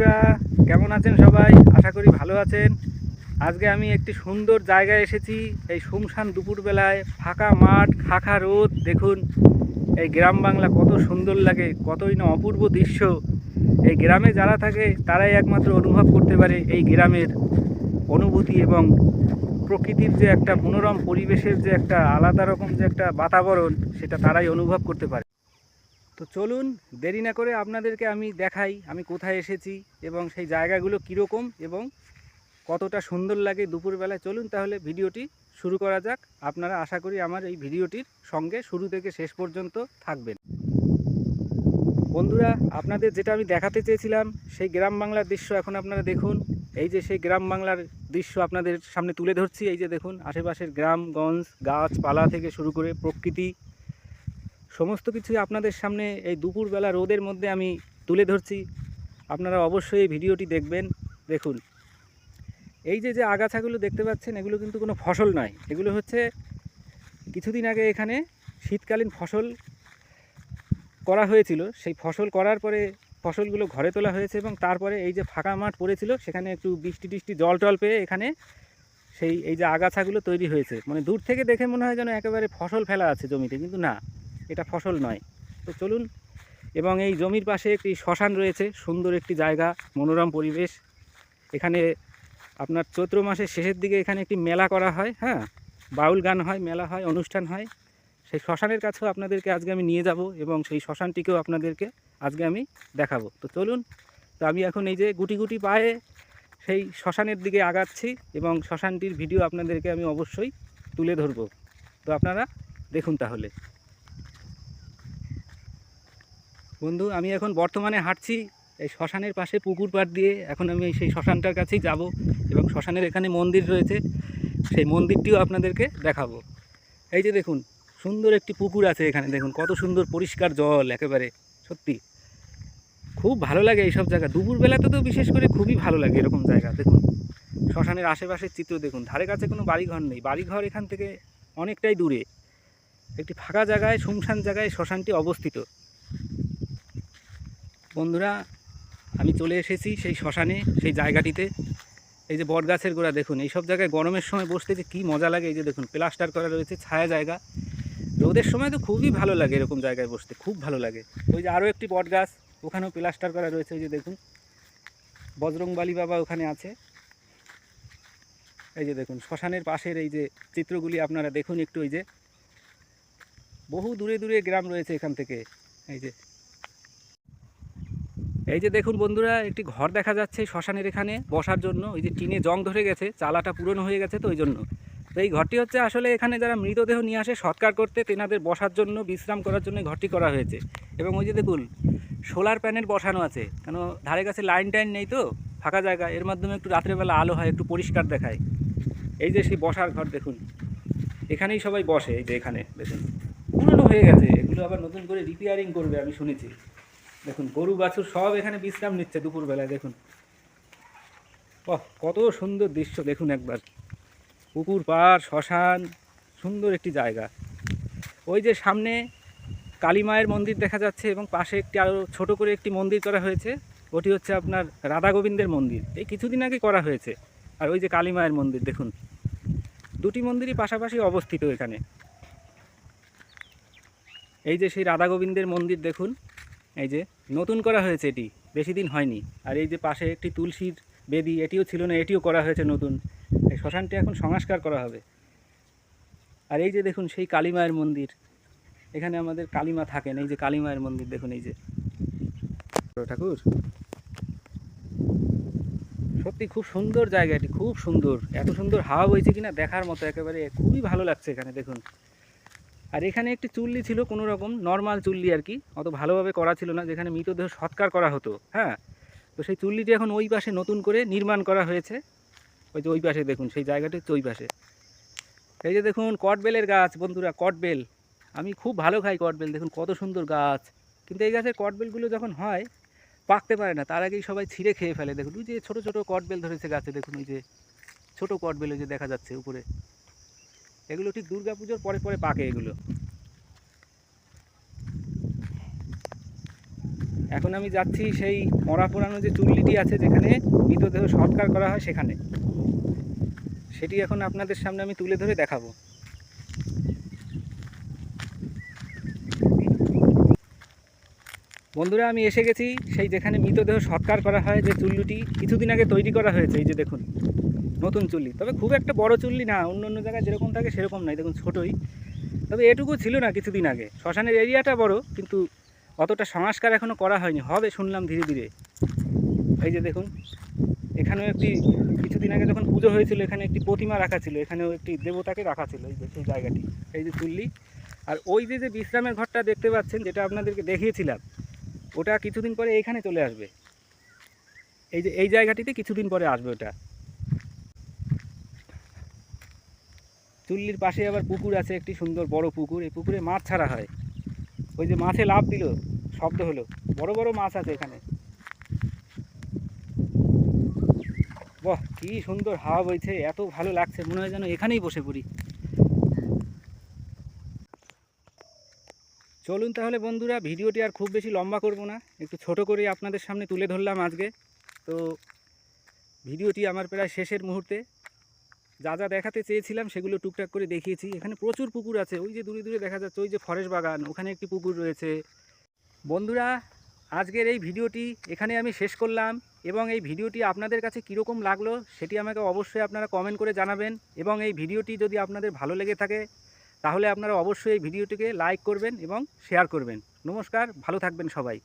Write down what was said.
বন্ধুরা, কেমন আছেন সবাই? আশা করি ভালো আছেন। আজকে আমি একটি সুন্দর জায়গায় এসেছি, এই শুমশান দুপুরবেলায়, ফাঁকা মাঠ খাখা রোদ। দেখুন, এই গ্রাম বাংলা কত সুন্দর লাগে, কতই না অপূর্ব দৃশ্য। এই গ্রামে যারা থাকে, তারাই একমাত্র অনুভব করতে পারে এই গ্রামের অনুভূতি এবং প্রকৃতির যে একটা মনোরম পরিবেশের যে একটা আলাদা রকম যে একটা বাতাবরণ, সেটা তারাই অনুভব করতে পারে। তো চলুন, দেরি না করে আপনাদেরকে আমি দেখাই, আমি কোথায় এসেছি এবং সেই জায়গাগুলো কীরকম এবং কতটা সুন্দর লাগে দুপুরবেলায়। চলুন তাহলে ভিডিওটি শুরু করা যাক। আপনারা আশা করি আমার এই ভিডিওটির সঙ্গে শুরু থেকে শেষ পর্যন্ত থাকবেন। বন্ধুরা, আপনাদের যেটা আমি দেখাতে চেয়েছিলাম, সেই গ্রাম বাংলার দৃশ্য এখন আপনারা দেখুন। এই যে সেই গ্রাম বাংলার দৃশ্য আপনাদের সামনে তুলে ধরছি। এই যে দেখুন, আশেপাশের গ্রামগঞ্জ গাছপালা থেকে শুরু করে প্রকৃতি সমস্ত কিছুই আপনাদের সামনে এই দুপুরবেলা রোদের মধ্যে আমি তুলে ধরছি। আপনারা অবশ্যই এই ভিডিওটি দেখবেন। দেখুন, এই যে যে আগাছাগুলো দেখতে পাচ্ছেন, এগুলো কিন্তু কোনো ফসল নয়। এগুলো হচ্ছে কিছুদিন আগে এখানে শীতকালীন ফসল করা হয়েছিল। সেই ফসল করার পরে ফসলগুলো ঘরে তোলা হয়েছে এবং তারপরে এই যে ফাঁকা মাঠ পড়েছিল, সেখানে একটু বৃষ্টি টিষ্টি জল টল পেয়ে এখানে সেই, এই যে আগাছাগুলো তৈরি হয়েছে। মানে দূর থেকে দেখে মনে হয় যেন একেবারে ফসল ফেলা আছে জমিতে, কিন্তু না। এটা ফসল নয়। তো চলুন, এবং এই জমির পাশে একটি শ্মশান রয়েছে, সুন্দর একটি জায়গা, মনোরম পরিবেশ। এখানে আপনার চৈত্র মাসের শেষের দিকে এখানে একটি মেলা করা হয় হ্যাঁ? বাউল গান হয়, মেলা হয়, অনুষ্ঠান হয়। সেই শ্মশানের কাছেও আপনাদেরকে আজকে আমি নিয়ে যাব, এবং সেই শ্মশানটিকেও আপনাদেরকে আজকে আমি দেখাবো। তো চলুন, তো আমি এখন এই যে গুটি গুটি পায়ে সেই শ্মশানের দিকে আগাচ্ছি, এবং শ্মশানটির ভিডিও আপনাদেরকে আমি অবশ্যই তুলে ধরবো। তো আপনারা দেখুন তাহলে। বন্ধু, আমি এখন বর্তমানে হাঁটছি এই শ্মশানের পাশে পুকুর পাড় দিয়ে। এখন আমি সেই শ্মশানটার কাছেই যাব এবং শ্মশানের এখানে মন্দির রয়েছে। সেই মন্দিরটিও আপনাদেরকে দেখাবো। এই যে দেখুন, সুন্দর একটি পুকুর আছে এখানে। দেখুন, কত সুন্দর পরিষ্কার জল একেবারে, সত্যি। খুব ভালো লাগে এইসব জায়গা। দুপুরবেলাতে তো বিশেষ করে খুবই ভালো লাগে এরকম জায়গা। দেখুন, শ্মশানের আশেপাশের চিত্র দেখুন। ধারে কাছে কোনো বাড়িঘর নেই। বাড়িঘর এখান থেকে অনেকটাই দূরে। একটি ফাঁকা জায়গায় শুমশান জায়গায় শ্মশানটি অবস্থিত। বন্ধুরা, আমি চলে এসেছি সেই শ্মশানে, সেই জায়গাটিতে। এই যে বটগাছের গোড়া, দেখুন এইসব জায়গায় গরমের সময় বসতে যে কী মজা লাগে, এই যে দেখুন, প্লাস্টার করা রয়েছে, ছায়া জায়গা। রোদের সময় তো খুবই ভালো লাগে এরকম জায়গায় বসতে, খুব ভালো লাগে। ওই যে আরও একটি বটগাছ, ওখানেও প্লাস্টার করা রয়েছে ওই যে দেখুন। বজরংবালি বাবা ওখানে আছে। এই যে দেখুন, শ্মশানের পাশের এই যে চিত্রগুলি আপনারা দেখুন একটু ওই যে। বহু দূরে দূরে গ্রাম রয়েছে এখান থেকে, এই যে। এই যে দেখুন বন্ধুরা, একটি ঘর দেখা যাচ্ছে শ্মশানের এখানে বসার জন্য। ওই যে টিনে জং ধরে গেছে, চালাটা পুরনো হয়ে গেছে তো ওই জন্য। তো এই ঘরটি হচ্ছে আসলে এখানে যারা মৃতদেহ নিয়ে আসে সৎকার করতে, তেনাদের বসার জন্য, বিশ্রাম করার জন্য ঘরটি করা হয়েছে। এবং ওই যে দেখুন, সোলার প্যানেল বসানো আছে। কেন, ধারে কাছে লাইন টাইন নেই তো, ফাঁকা জায়গা। এর মাধ্যমে একটু রাত্রেবেলা আলো হয়, একটু পরিষ্কার দেখায়। এই যে সেই বসার ঘর দেখুন, এখানেই সবাই বসে। এই যে এখানে, দেখুন, পুরনো হয়ে গেছে। এগুলো আবার নতুন করে রিপেয়ারিং করবে, আমি শুনেছি। দেখুন, গরু বাছুর সব এখানে বিশ্রাম নিচ্ছে দুপুরবেলায়, দেখুন। বাহ, কত সুন্দর দৃশ্য, দেখুন একবার। পুকুর পাড়, শ্মশান, সুন্দর একটি জায়গা। ওই যে সামনে কালী মায়ের মন্দির দেখা যাচ্ছে এবং পাশে একটি আরও ছোট করে একটি মন্দির করা হয়েছে। ওটি হচ্ছে আপনার রাধা গোবিন্দের মন্দির। এই কিছুদিন আগে করা হয়েছে। আর ওই যে কালী মায়ের মন্দির, দেখুন। দুটি মন্দিরই পাশাপাশি অবস্থিত এখানে। এই যে সেই রাধা গোবিন্দের মন্দির, দেখুন। এই যে নতুন করা হয়েছে এটি বেশি দিন হয়নি। আর এই যে পাশে একটি তুলসীর বেদি এটিও ছিল না এটিও করা হয়েছে নতুন। এই শ্মশানটি এখন সংস্কার করা হবে। আর এই যে দেখুন সেই কালী মায়ের মন্দির। এখানে আমাদের কালীমা থাকেন এই যে কালী মায়ের মন্দির দেখুন এই যে। ঠাকুর। সত্যি খুব সুন্দর জায়গা এটি খুব সুন্দর। এত সুন্দর হাওয়া বইছে কিনা দেখার মতো একেবারে খুবই ভালো লাগছে এখানে দেখুন। আর এখানে একটি চুল্লি ছিল কোনো রকম নর্মাল চুল্লি আর কি, অত ভালোভাবে করা ছিল না, যেখানে মৃতদেহ সৎকার করা হতো হ্যাঁ? তো সেই চুল্লিটি এখন ওই পাশে নতুন করে নির্মাণ করা হয়েছে। ওই যে ওই পাশে দেখুন, সেই জায়গাটি ওই পাশে। এই যে দেখুন, কটবেলের গাছ, বন্ধুরা, কটবেল। আমি খুব ভালো খাই কটবেল, দেখুন কত সুন্দর গাছ। কিন্তু এই গাছের কটবেলগুলো যখন হয়, পাকতে পারে না, তার আগেই সবাই ছিঁড়ে খেয়ে ফেলে। দেখুন, ওই যে ছোটো ছোটো কটবেল ধরেছে গাছে, দেখুন, ওই যে ছোটো কটবেল, ওই যে দেখা যাচ্ছে উপরে। এগুলো ঠিক দুর্গা পুজোর পরে পরে পাকে এগুলো। এখন আমি যাচ্ছি সেই মরা পোড়ানো যে চুল্লিটি আছে যেখানে মৃতদেহ সৎকার করা হয় সেখানে। সেটি এখন আপনাদের সামনে আমি তুলে ধরে দেখাবো। বন্ধুরা, আমি এসে গেছি সেই যেখানে মৃতদেহ সৎকার করা হয় যে চুল্লিটি কিছুদিন আগে তৈরি করা হয়েছে, এই যে দেখুন। নতুন চুল্লি। তবে খুব একটা বড় চুল্লি না, অন্য অন্য জায়গায় যেরকম থাকে সেরকম নয়, দেখুন ছোটোই। তবে এটুকু ছিল না কিছুদিন আগে। শ্মশানের এরিয়াটা বড়, কিন্তু অতটা সংস্কার এখনও করা হয়নি। হবে শুনলাম ধীরে ধীরে। এই যে দেখুন, এখানেও একটি কিছুদিন আগে যখন পুজো হয়েছিল, এখানে একটি প্রতিমা রাখা ছিল, এখানেও একটি দেবতাকে রাখা ছিল, এই যে সেই জায়গাটি, এই যে চুল্লি। আর ওই যে যে বিশ্রামের ঘরটা দেখতে পাচ্ছেন, যেটা আপনাদেরকে দেখিয়েছিলাম, ওটা কিছুদিন পরে এইখানে চলে আসবে। এই যে, এই জায়গাটিতে কিছুদিন পরে আসবে ওটা। চুল্লির পাশে আবার পুকুর আছে, একটি সুন্দর বড় পুকুর। এই পুকুরে মাছ ছাড়া হয়। ওই যে মাছে লাভ দিল, শব্দ হলো। বড় বড় মাছ আছে এখানে। বাহ, কি সুন্দর হাওয়া বইছে, এত ভালো লাগছে, মনে হয় যেন এখানেই বসে পড়ি। চলুন তাহলে বন্ধুরা, ভিডিওটি আর খুব বেশি লম্বা করব না। একটু ছোট করে আপনাদের সামনে তুলে ধরলাম আজকে। তো, ভিডিওটি আমার প্রায় শেষের মুহূর্তে। যা যা দেখাতে চেয়েছিলাম সেগুলো টুকটাক করে দেখিয়েছি। এখানে প্রচুর পুকুর আছে। ওই যে দূরে দূরে দেখা যাচ্ছে, ওই যে ফরেস্ট বাগান, ওখানে একটি পুকুর রয়েছে। বন্ধুরা, আজকের এই ভিডিওটি এখানে আমি শেষ করলাম এবং এই ভিডিওটি আপনাদের কাছে কীরকম লাগল সেটি আমাকে অবশ্যই আপনারা কমেন্ট করে জানাবেন এবং এই ভিডিওটি যদি আপনাদের ভালো লেগে থাকে, তাহলে আপনারা অবশ্যই এই ভিডিওটিকে লাইক করবেন এবং শেয়ার করবেন। নমস্কার, ভালো থাকবেন সবাই।